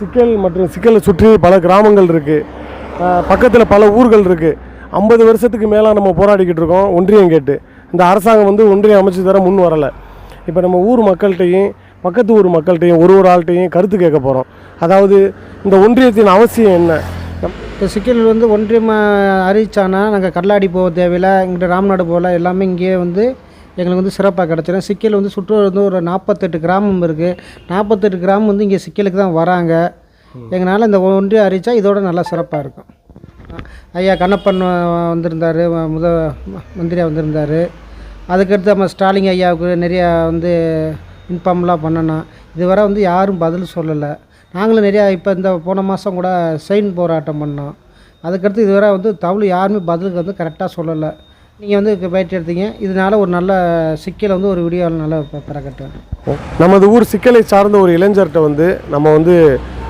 சிக்கல் மற்றும் சிக்கலை சுற்றி பல கிராமங்கள் இருக்குது பக்கத்தில் பல ஊர்கள் இருக்குது ஐம்பது வருஷத்துக்கு மேலே நம்ம போராடிக்கிட்டு இருக்கோம் ஒன்றியம் கேட்டு. இந்த அரசாங்கம் வந்து ஒன்றியம் அமைச்சு தர முன் வரலை. இப்போ நம்ம ஊர் மக்கள்கிட்டையும் பக்கத்து ஊர் மக்கள்கிட்டையும் ஒரு ஒரு ஆள்கிட்டையும் கருத்து கேட்க போகிறோம் அதாவது இந்த ஒன்றியத்தின் அவசியம் என்ன? இப்போ சிக்கல் வந்து ஒன்றியம் அறிவிச்சானா நாங்கள் கடலாடி போக தேவையில்லை இங்கிட்ட ராம்நாடு போகல எல்லாமே இங்கேயே வந்து எங்களுக்கு வந்து சிறப்பாக கிடச்சிடும் சிக்கல் வந்து சுற்றுலா வந்து ஒரு நாற்பத்தெட்டு கிராமம் இருக்குது நாற்பத்தெட்டு கிராமம் வந்து இங்கே சிக்கலுக்கு தான் வராங்க. எங்களால் இந்த ஒன்றியம் அறிவிச்சா இதோட நல்லா சிறப்பாக இருக்கும். ஐயா கண்ணப்பன் வந்திருந்தார். முத மந்திரியாக வந்திருந்தார். அதுக்கடுத்து நம்ம ஸ்டாலின் ஐயாவுக்கு நிறையா வந்து இன்ஃபார்ம்லாம் பண்ணணும். இதுவரை வந்து யாரும் பதில் சொல்லலை. நாங்களும் நிறையா இப்போ இந்த போன மாதம் கூட செயின் போராட்டம் பண்ணோம். அதுக்கடுத்து இதுவரை வந்து தமிழ் யாருமே பதிலுக்கு வந்து கரெக்டாக சொல்லலை. நீங்கள் வந்து இப்போ பயிற்சி எடுத்தீங்க. இதனால ஒரு நல்ல சிக்கலை வந்து ஒரு வீடியோவில் நல்லா பிறக்கட்டும். நமது ஊர் சிக்கலை சார்ந்த ஒரு இளைஞர்கிட்ட வந்து நம்ம வந்து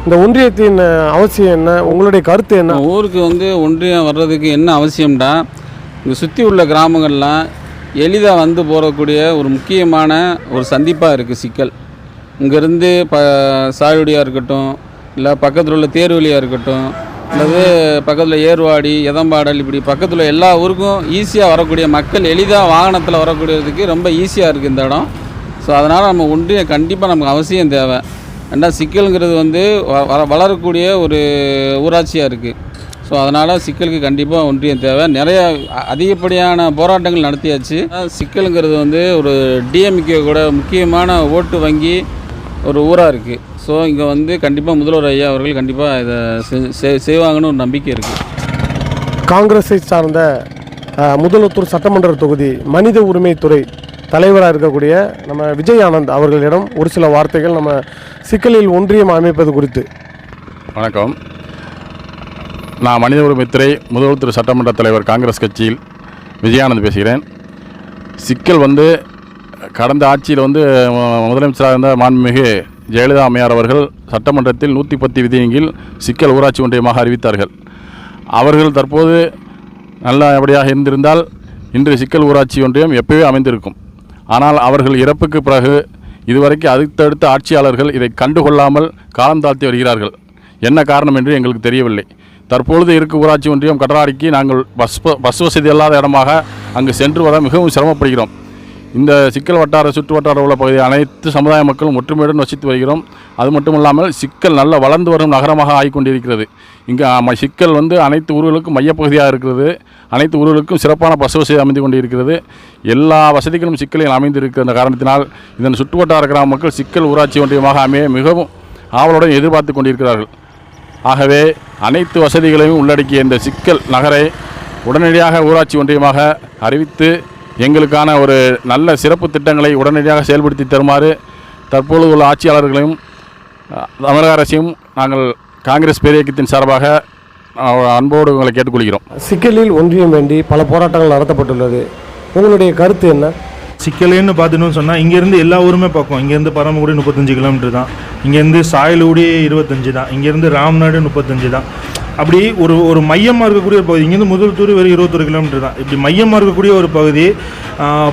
இந்த ஒன்றியத்தின் அவசியம் என்ன? உங்களுடைய கருத்து என்ன? ஊருக்கு வந்து ஒன்றியம் வர்றதுக்கு என்ன அவசியம்டா? இங்கே சுற்றி உள்ள கிராமங்கள்லாம் எளிதாக வந்து போகக்கூடிய ஒரு முக்கியமான ஒரு சந்திப்பாக இருக்குது சிக்கல். இங்கேருந்து ப சாயுடியாக இருக்கட்டும் இல்லை பக்கத்தில் உள்ள தேர்வழியாக இருக்கட்டும் அல்லது பக்கத்தில் ஏர்வாடி எதம்பாடல் இப்படி பக்கத்தில் எல்லா ஊருக்கும் ஈஸியாக வரக்கூடிய மக்கள் எளிதாக வாகனத்தில் வரக்கூடியதுக்கு ரொம்ப ஈஸியாக இருக்குது இந்த இடம். ஸோ அதனால் நம்ம ஒன்றியம் கண்டிப்பாக நமக்கு அவசியம் தேவை. ஏன்னா சிக்கலுங்கிறது வந்து வ- வள- வளரக்கூடிய ஒரு ஊராட்சியாக இருக்குது ஸோ அதனால் சிக்கலுக்கு கண்டிப்பாக ஒன்றியம் தேவை. நிறைய அதிகப்படியான போராட்டங்கள் நடத்தியாச்சு. சிக்கலுங்கிறது வந்து ஒரு டிஎம்கே கூட முக்கியமான ஓட்டு வங்கி ஒரு ஊராக இருக்குது ஸோ இங்கே வந்து கண்டிப்பாக முதல்வர் ஐயா அவர்கள் கண்டிப்பாக இதை செய்வாங்கன்னு ஒரு நம்பிக்கை இருக்குது காங்கிரஸை சார்ந்த முதலத்தூர் சட்டமன்ற தொகுதி மனித உரிமைத்துறை தலைவராக இருக்கக்கூடிய நம்ம விஜய் ஆனந்த் அவர்களிடம் ஒரு சில வார்த்தைகள் நம்ம சிக்கலில் ஒன்றியம் அமைப்பது குறித்து. வணக்கம். நான் மனித உரிமைத்துறை முதல்வர் சட்டமன்ற தலைவர் காங்கிரஸ் கட்சியில் விஜயானந்த் பேசுகிறேன். சிக்கல் வந்து கடந்த ஆட்சியில் வந்து முதலமைச்சராக இருந்த மாண்புமிகு ஜெயலலிதா அம்மையார் அவர்கள் சட்டமன்றத்தில் நூற்றி பத்து விதியின் சிக்கல் ஊராட்சி ஒன்றியமாக அறிவித்தார்கள். அவர்கள் தற்போது நல்லபடியாக இருந்திருந்தால் இன்று சிக்கல் ஊராட்சி ஒன்றியம் எப்பவே அமைந்திருக்கும். ஆனால் அவர்கள் இறப்புக்கு பிறகு இதுவரைக்கும் அடுத்தடுத்த ஆட்சியாளர்கள் இதை கண்டுகொள்ளாமல் காலம் தாழ்த்தி வருகிறார்கள். என்ன காரணம் என்று எங்களுக்கு தெரியவில்லை. தற்பொழுது இருக்கும் ஊராட்சி ஒன்றியம் கடலாடிக்கு நாங்கள் பஸ் பஸ் வசதி இல்லாத இடமாக அங்கு சென்று வர மிகவும் சிரமப்படுகிறோம். இந்த சிக்கல் வட்டார சுற்று வட்டார உள்ள பகுதி அனைத்து சமுதாய மக்களும் ஒற்றுமையுடன் வசித்து வருகிறோம். அது மட்டும் இல்லாமல் சிக்கல் நல்ல வளர்ந்து வரும் நகரமாக ஆகிக்கொண்டிருக்கிறது. இங்கே சிக்கல் வந்து அனைத்து ஊர்களுக்கும் மையப்பகுதியாக இருக்கிறது. அனைத்து ஊர்களுக்கும் சிறப்பான பஸ் வசதி அமைந்து கொண்டிருக்கிறது. எல்லா வசதிகளும் சிக்கலில் அமைந்திருக்கிற காரணத்தினால் இதன் சுற்று வட்டார கிராம மக்கள் சிக்கல் ஊராட்சி ஒன்றியமாக அமைய மிகவும் ஆவலுடன் எதிர்பார்த்து கொண்டிருக்கிறார்கள். ஆகவே அனைத்து வசதிகளையும் உள்ளடக்கிய இந்த சிக்கல் நகரை உடனடியாக ஊராட்சி ஒன்றியமாக அறிவித்து எங்களுக்கான ஒரு நல்ல சிறப்பு திட்டங்களை உடனடியாக செயல்படுத்தி தருமாறு தற்பொழுது உள்ள ஆட்சியாளர்களையும் தமிழக அரசையும் நாங்கள் காங்கிரஸ் பேரியக்கத்தின் சார்பாக அன்போடு உங்களை கேட்டுக்கொள்கிறோம். சிக்கலில் ஒன்றியம் வேண்டி பல போராட்டங்கள் நடத்தப்பட்டுள்ளது. உங்களுடைய கருத்து என்ன? சிக்கலேன்னு பார்த்துன்னு சொன்னால் இங்கேருந்து எல்லா ஊருமே பக்கம் இங்கேருந்து பரமக்குடி முப்பத்தஞ்சு கிலோமீட்டர் தான். இங்கேருந்து சாயலூடி இருபத்தஞ்சு தான். இங்கேருந்து ராம்நாடு முப்பத்தஞ்சு தான். அப்படி ஒரு ஒரு மையமாக இருக்கக்கூடிய ஒரு பகுதி. இங்கேருந்து முதல்தூர் வெறும் இருபத்தொரு கிலோமீட்டர் தான். இப்படி மையமாக இருக்கக்கூடிய ஒரு பகுதி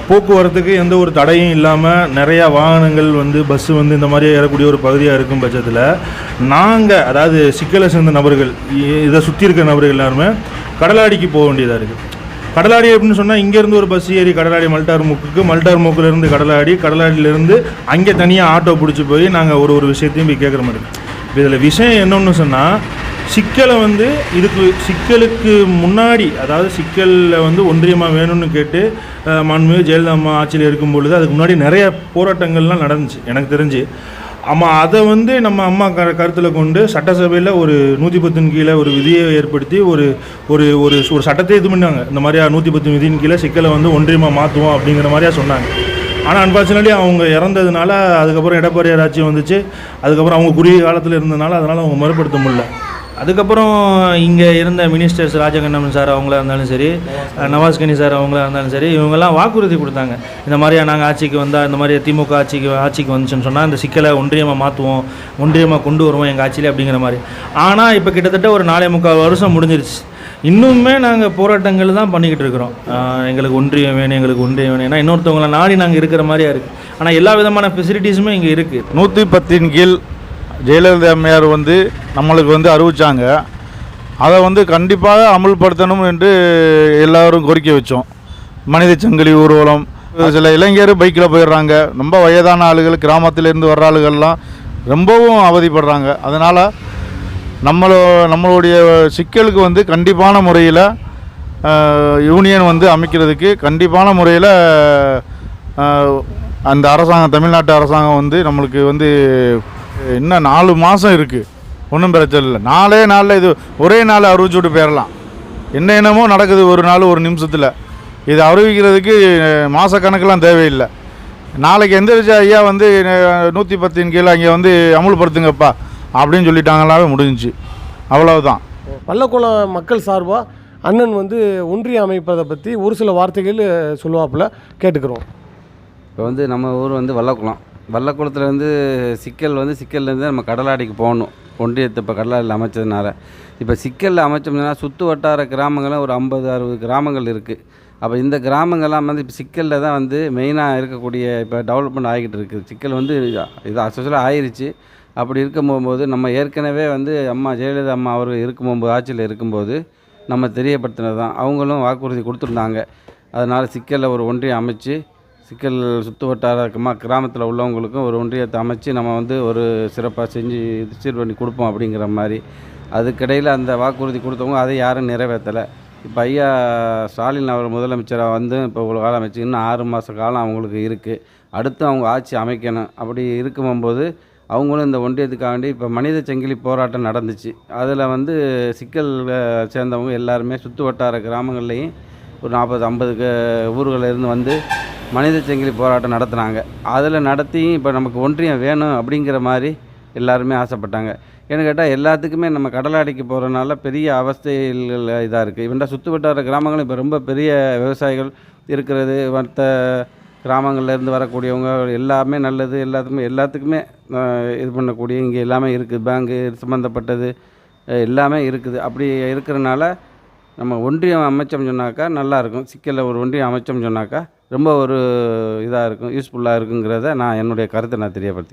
போக்குவரத்துக்கு எந்த ஒரு தடையும் இல்லாமல் நிறையா வாகனங்கள் வந்து பஸ்ஸு வந்து இந்த மாதிரி ஏறக்கூடிய ஒரு பகுதியாக இருக்கும் பட்சத்தில் நாங்கள் அதாவது சிக்கலை சேர்ந்த நபர்கள் இதை சுற்றி இருக்கிற நபர்கள் எல்லாருமே கடலாடிக்கு போக வேண்டியதாக இருக்குது கடலாடி அப்படின்னு சொன்னால் இங்கேருந்து ஒரு பஸ் ஏறி கடலாடி மல்டார் மூக்குக்கு மல்டார் மூக்குலேருந்து கடலாடி கடலாடியிலேருந்து அங்கே தனியாக ஆட்டோ பிடிச்சி போய் நாங்கள் ஒரு ஒரு விஷயத்தையும் போய் கேட்குற மாதிரி. இதில் விஷயம் என்னென்னு சொன்னால் சிக்கலை வந்து இதுக்கு சிக்கலுக்கு முன்னாடி அதாவது சிக்கலில் வந்து ஒன்றியமாக வேணும்னு கேட்டு அஹ், ஜெயலலிதா அம்மா ஆட்சியில் இருக்கும் பொழுது அதுக்கு முன்னாடி நிறைய போராட்டங்கள்லாம் நடந்துச்சு எனக்கு தெரிஞ்சு. ஆமாம் அதை வந்து நம்ம அம்மா க கருத்தில் கொண்டு சட்டசபையில் ஒரு நூற்றி பத்தின் கீழே ஒரு விதியை ஏற்படுத்தி ஒரு ஒரு ஒரு ஒரு சட்டத்தை இது பண்ணாங்க இந்த மாதிரியா நூற்றி பத்து விதியின் கீழே சிக்கலை வந்து ஒன்றியமாக மாற்றுவோம் அப்படிங்கிற மாதிரியா சொன்னாங்க. ஆனால் அன்ஃபார்ச்சுனேட்லி அவங்க இறந்ததுனால அதுக்கப்புறம் எடப்பாடியார் ஆட்சி வந்துச்சு. அதுக்கப்புறம் அவங்க குறுகிய காலத்தில் இருந்ததுனால அதனால் அவங்க மறுபடுத்த முடியல. அதுக்கப்புறம் இங்கே இருந்த மினிஸ்டர்ஸ் ராஜகண்ணமன் சார் அவங்களா இருந்தாலும் சரி நவாஸ்கனி நவாஸ் கனி சார் அவங்களா இருந்தாலும் சரி இவங்கெல்லாம் வாக்குறுதி கொடுத்தாங்க. இந்த மாதிரியா நாங்கள் ஆட்சிக்கு வந்தால் இந்த மாதிரி திமுக ஆட்சிக்கு ஆட்சிக்கு வந்துச்சுன்னு சொன்னால் இந்த சிக்கலை ஒன்றியமாக மாற்றுவோம் ஒன்றியமாக கொண்டு வருவோம் எங்கள் ஆட்சியில் அப்படிங்கிற மாதிரி. ஆனால் இப்போ கிட்டத்தட்ட ஒரு நாலே முக்கால் வருஷம் முடிஞ்சிருச்சு. இன்னுமே நாங்கள் போராட்டங்கள் தான் பண்ணிக்கிட்டு இருக்கிறோம். எங்களுக்கு ஒன்றியம் வேணும் எங்களுக்கு ஒன்றியம் வேணும். ஏன்னா இன்னொருத்தவங்கள நாடி நாங்கள் இருக்கிற மாதிரியா இருக்குது ஆனால் எல்லா விதமான ஃபெசிலிட்டிஸுமே இங்கே இருக்குது நூற்றி பத்தின் கீழ் ஜெயலலிதா அம்மையார் வந்து நம்மளுக்கு வந்து அறிவித்தாங்க அதை வந்து கண்டிப்பாக அமல்படுத்தணும் என்று எல்லோரும் கோரிக்கை வச்சோம். மனித சங்கிலி ஊர்வலம் சில இளைஞர் பைக்கில் போயிடுறாங்க. ரொம்ப வயதான ஆளுகள் கிராமத்திலேருந்து வர்ற ஆளுகள்லாம் ரொம்பவும் அவதிப்படுறாங்க. அதனால் நம்மளோ நம்மளுடைய சிக்கலுக்கு வந்து கண்டிப்பான முறையில் யூனியன் வந்து அமைக்கிறதுக்கு கண்டிப்பான முறையில் அந்த அரசாங்கம் தமிழ்நாட்டு அரசாங்கம் வந்து நம்மளுக்கு வந்து இன்னும் நாலு மாதம் இருக்குது ஒன்றும் பிரச்சனை இல்லை. நாலே நாளில் இது ஒரே நாள் அறிவிச்சுட்டு போயிடலாம் என்ன என்னமோ நடக்குது ஒரு நாள் ஒரு நிமிஷத்தில். இது அறிவிக்கிறதுக்கு மாதக்கணக்கெலாம் தேவையில்லை. நாளைக்கு எந்திரிச்சா ஐயா வந்து நூற்றி பத்தின் கீழே அங்கே வந்து அமுல்படுத்துங்கப்பா. அப்படின்னு சொல்லிட்டாங்களாவே முடிஞ்சுச்சு. அவ்வளவுதான். பள்ளக்குளம் மக்கள் சார்பாக அண்ணன் வந்து ஒன்றியம் அமைப்பதை பற்றி ஒரு சில வார்த்தைகள் சொல்லுவாப்புல. கேட்டுக்கிறோம். இப்போ வந்து நம்ம ஊர் வந்து வல்லக்குளம். வல்லக்குளத்தில் வந்து சிக்கல் வந்து சிக்கல்லேருந்து நம்ம கடலாடிக்கு போகணும். ஒன்றியத்தை இப்போ கடலாடியில் அமைச்சதுனால. இப்போ சிக்கலில் அமைச்சோம்னா சுற்று வட்டார கிராமங்களும் ஒரு ஐம்பது அறுபது கிராமங்கள் இருக்குது அப்போ இந்த கிராமங்கள்லாம் வந்து இப்போ சிக்கலில் தான் வந்து மெயினாக இருக்கக்கூடிய இப்போ டெவலப்மெண்ட் ஆகிக்கிட்டு இருக்குது சிக்கல் வந்து இது அசோசியலாக ஆயிருச்சு. அப்படி இருக்கும் போகும்போது நம்ம ஏற்கனவே வந்து அம்மா ஜெயலலிதா அம்மா அவர் இருக்கும் போது ஆட்சியில் இருக்கும்போது நம்ம தெரியப்படுத்தினது தான் அவங்களும் வாக்குறுதி கொடுத்துருந்தாங்க. அதனால் சிக்கலில் ஒரு ஒன்றியம் அமைச்சு சிக்கல் சுற்று வட்டாரமாக கிராமத்தில் உள்ளவங்களுக்கும் ஒரு ஒன்றியத்தை அமைச்சு நம்ம வந்து ஒரு சிறப்பாக செஞ்சு சீர் பண்ணி கொடுப்போம் அப்படிங்கிற மாதிரி. அதுக்கிடையில் அந்த வாக்குறுதி கொடுத்தவங்க அதை யாரும் நிறைவேற்றலை இப்போ ஐயா ஸ்டாலின் அவர் முதலமைச்சராக வந்து இப்போ இவ்வளோ காலம் அமைச்சு இன்னும் ஆறு மாத காலம் அவங்களுக்கு இருக்குது அடுத்து அவங்க ஆட்சி அமைக்கணும். அப்படி இருக்கும்போது அவங்களும் இந்த ஒன்றியத்துக்காண்டி இப்போ மனித சங்கிலி போராட்டம் நடந்துச்சு. அதில் வந்து சிக்கல் சேர்ந்தவங்க எல்லாருமே சுற்று வட்டார கிராமங்கள்லேயும் ஒரு நாற்பது ஐம்பது ஊர்களில் இருந்து வந்து மனித சங்கிலி போராட்டம் நடத்துனாங்க. அதில் நடத்தி இப்போ நமக்கு ஒன்றியம் வேணும் அப்படிங்கிற மாதிரி எல்லாருமே ஆசைப்பட்டாங்க. ஏன்னு கேட்டால் எல்லாத்துக்குமே நம்ம கடலாடிக்கு போகிறனால பெரிய அவஸ்தைகள் இதாக இருக்குது இவன்டா சுற்று வட்டார கிராமங்களும் இப்போ ரொம்ப பெரிய விவசாயிகள் இருக்கிறது மற்ற கிராமங்கள்லேருந்து வரக்கூடியவங்க எல்லாமே நல்லது எல்லாத்துக்குமே எல்லாத்துக்குமே இது பண்ணக்கூடிய இங்கே எல்லாமே இருக்குது. பேங்கு சம்மந்தப்பட்டது எல்லாமே இருக்குது. அப்படி இருக்கிறனால நம்ம ஒன்றியம் அமைச்சோம் சொன்னாக்கா நல்லாயிருக்கும் சிக்கலில் ஒரு ஒன்றியம் அமைச்சோம் சொன்னாக்கா ரொம்ப ஒரு இதாக இருக்கும் யூஸ்ஃபுல்லாக இருக்குங்கிறத நான் என்னுடைய கருத்தை நான் தெரியப்படுத்தி